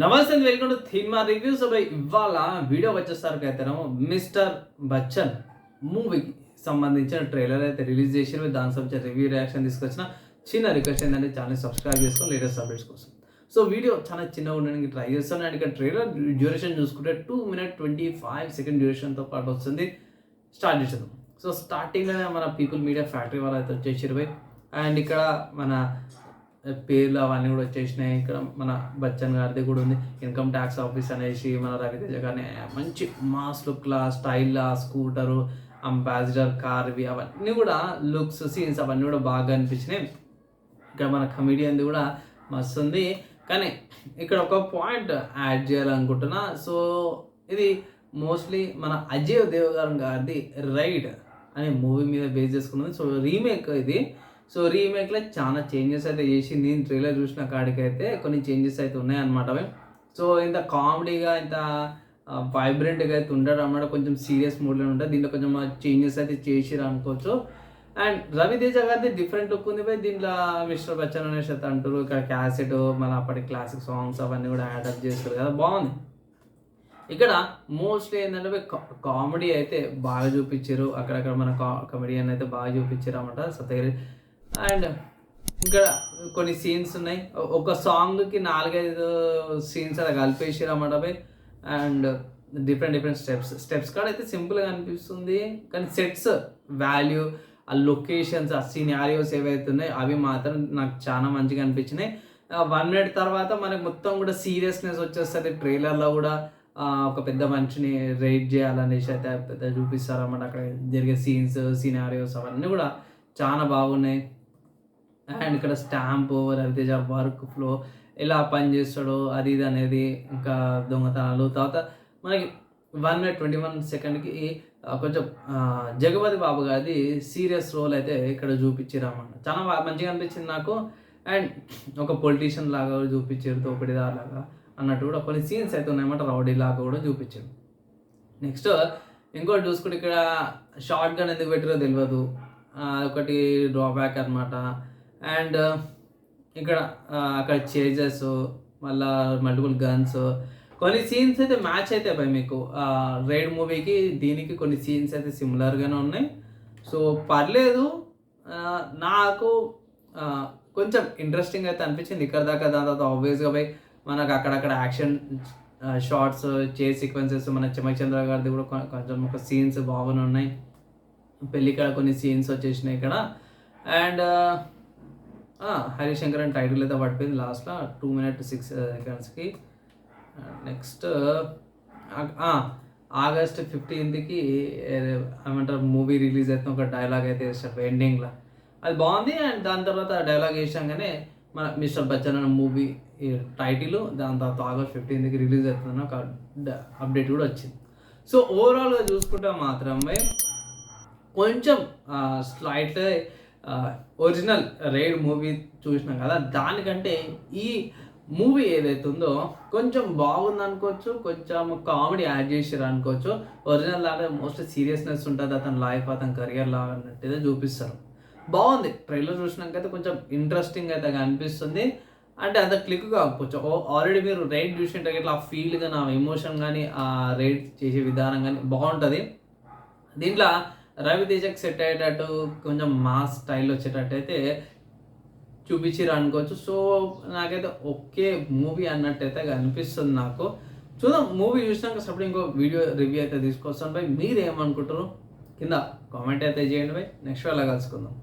నమస్తే welcome to థీమా reviews by ఇవాళ వీడియో వచ్చేసరికి అయితేనేమో మిస్టర్ బచ్చన్ మూవీకి సంబంధించిన ట్రైలర్ అయితే రిలీజ్ చేసారు దాని సంబంధించిన రివ్యూ రియాక్షన్ తీసుకొచ్చిన చిన్న రిక్వెస్ట్ ఏంటంటే ఛానల్ సబ్స్క్రైబ్ చేసుకొని లేటెస్ట్ అప్డేట్స్ కోసం. సో వీడియో చాలా చిన్నగా ఉండడానికి ట్రై చేస్తాను. అండ్ ఇక్కడ ట్రైలర్ డ్యూరేషన్ చూసుకుంటే two minute twenty five second డ్యూరేషన్తో పాటు వస్తుంది. స్టార్ట్ చేసేద్దాం. సో స్టార్టింగ్లోనే మన పీపుల్ మీడియా ఫ్యాక్టరీ వాళ్ళు అయితే వచ్చేసారు అండ్ ఇక్కడ మన పేర్లు అవన్నీ కూడా వచ్చేసినాయి. ఇక్కడ మన బచ్చన్ గారిది కూడా ఉంది. ఇన్కమ్ ట్యాక్స్ ఆఫీస్ అనేసి మన రవితేజ గారిని మంచి మాస్ లుక్లా స్టైల్లా స్కూటరు అంబాసిడర్ కార్ ఇవి అవన్నీ కూడా లుక్స్ సీన్స్ అవన్నీ కూడా బాగా అనిపించినాయి. ఇక్కడ మన కమిడియన్ది కూడా మస్తు ఉంది. కానీ ఇక్కడ ఒక పాయింట్ యాడ్ చేయాలనుకుంటున్నా. సో ఇది మోస్ట్లీ మన అజయ్ దేవగారం గారిది రైడ్ అనే మూవీ మీద బేస్ చేసుకున్నది. సో రీమేక్ ఇది. సో రీమేక్లో చాలా చేంజెస్ అయితే చేసింది. నేను ట్రైలర్ చూసిన కాడికైతే కొన్ని చేంజెస్ అయితే ఉన్నాయన్నమాట సో ఇంత కామెడీగా ఇంత వైబ్రెంట్గా అయితే ఉండడం అన్నమాట. కొంచెం సీరియస్ మూడ్లో ఉంటుంది దీంట్లో కొంచెం చేంజెస్ అయితే చేసిరు అనుకోవచ్చు. అండ్ రవితేజ గారిది డిఫరెంట్ లుక్ ఉంది. పోయి దీంట్లో మిస్టర్ బచ్చన్ అనేసి అయితే అంటారు ఇక్కడ క్యాసెట్ మన అప్పటి క్లాసిక్ సాంగ్స్ అవన్నీ కూడా యాడప్ చేస్తారు కదా. బాగుంది. ఇక్కడ మోస్ట్లీ ఏంటంటే కామెడీ అయితే బాగా చూపించారు అక్కడక్కడ మన కామెడియన్ అయితే బాగా చూపించారు అన్నమాట. సత్యగిరి అండ్ ఇక్కడ కొన్ని సీన్స్ ఉన్నాయి. ఒక సాంగ్కి నాలుగైదు సీన్స్ అలా కలిపేసారు అన్నమాట and different different steps steps కాడ అయితే సింపుల్గా అనిపిస్తుంది. కానీ సెట్స్ వాల్యూ ఆ లొకేషన్స్ ఆ సీనారియోస్ ఏవైతే ఉన్నాయో అవి మాత్రం నాకు చాలా మంచిగా అనిపించినాయి. వన్ మినిట్ తర్వాత మనకు మొత్తం కూడా సీరియస్నెస్ వచ్చేస్తుంది. ట్రైలర్లో కూడా ఒక పెద్ద మనిషిని రైడ్ చేయాలనేసి అయితే పెద్ద చూపిస్తారు అన్నమాట అక్కడ జరిగే సీన్స్ సినారియోస్ అవన్నీ కూడా చాలా బాగున్నాయి. అండ్ ఇక్కడ స్టాంపు రవితేజ వర్క్ ఫ్లో ఎలా పని చేస్తాడో అది ఇది అనేది ఇంకా దొంగతనాలు. తర్వాత మనకి వన్ మినిట్ ట్వంటీ వన్ సెకండ్కి కొంచెం జగపతి బాబు గారిది సీరియస్ రోల్ అయితే ఇక్కడ చూపించారన్నమాట చాలా బాగా మంచిగా అనిపించింది నాకు. అండ్ ఒక పొలిటీషియన్ లాగా చూపించారు తోపిడిదార్ లాగా అన్నట్టు కూడా కొన్ని సీన్స్ అయితే ఉన్నాయన్నమాట రౌడీ లాగా కూడా చూపించారు. నెక్స్ట్ ఇంకోటి చూసుకుంటే ఇక్కడ షార్ట్ గన్ ఎందుకు పెట్టారో తెలియదు. ఆ, అదొకటి డ్రాబ్యాక్ అనమాట అండ్ uh, ఇక్కడ uh, అక్కడ చేజెస్ మళ్ళా మల్టిపుల్ గన్స్ కొన్ని సీన్స్ అయితే మ్యాచ్ అయితే భయ మీకు. రైడ్ మూవీకి దీనికి కొన్ని సీన్స్ అయితే సిమిలర్గానే ఉన్నాయి. సో పర్లేదు. నాకు కొంచెం ఇంట్రెస్టింగ్ అయితే అనిపించింది. ఇక్కడ దాకా దాని తర్వాత ఆబ్వియస్గా పోయి మనకు అక్కడక్కడ యాక్షన్ షార్ట్స్ చే సీక్వెన్సెస్ మన చమచంద్ర గారిది కూడా కొంచెం ఒక సీన్స్ బాగానే ఉన్నాయి. పెళ్ళి కాడ కొన్ని సీన్స్ వచ్చేసినాయి ఇక్కడ. అండ్ uh, హరిశంకర్ అని టైటిల్ అయితే పడిపోయింది లాస్ట్లో టూ మినిట్ సిక్స్ సెకండ్స్కి నెక్స్ట్ ఆగస్ట్ ఫిఫ్టీన్త్కి ఏమంటారు మూవీ రిలీజ్ అయితే ఒక డైలాగ్ అయితే వేసారు ఎండింగ్లో అది బాగుంది అండ్ దాని తర్వాత డైలాగ్ వేసాగానే మన మిస్టర్ బచ్చన్ అనే మూవీ టైటిల్ దాని తర్వాత ఆగస్ట్ ఫిఫ్టీన్త్కి రిలీజ్ అవుతుందని ఒక అప్డేట్ కూడా వచ్చింది. సో ఓవరాల్గా చూసుకుంటే మాత్రమే కొంచెం స్లైట్ ఒరిజినల్ రైడ్ మూవీ చూసినాం కదా దానికంటే ఈ మూవీ ఏదైతే ఉందో కొంచెం బాగుంది అనుకోవచ్చు కొంచెం కామెడీ యాడ్ చేసారు అనుకోవచ్చు ఒరిజినల్ లాగా మోస్ట్ సీరియస్నెస్ ఉంటుంది అతని లైఫ్ అతని కెరియర్ లాగా అన్నట్టుగా చూపిస్తారు. బాగుంది. ట్రైలర్ చూసినాకైతే కొంచెం ఇంట్రెస్టింగ్ అయితే అనిపిస్తుంది అంటే అంత క్లిక్ కాకపోవచ్చు. ఆల్రెడీ మీరు రైడ్ చూసింటే ఇట్లా ఆ ఫీల్ కానీ ఆ ఎమోషన్ కానీ ఆ రైడ్ చేసే విధానం కానీ బాగుంటుంది. దీంట్లో రవితేజకి సెట్ అయ్యేటట్టు కొంచెం మాస్ స్టైల్ వచ్చేటట్టు అయితే చూపించారు అనుకోవచ్చు. సో నాకైతే ఒకే మూవీ అన్నట్టయితే అనిపిస్తుంది నాకు. చూద్దాం మూవీ చూసినాక సపోర్ట్ ఇంకో వీడియో రివ్యూ అయితే తీసుకొస్తాను. బై మీరు ఏమనుకుంటారు కింద కామెంట్ అయితే చేయండి. బై నెక్స్ట్ వేళ కలుసుకుందాం.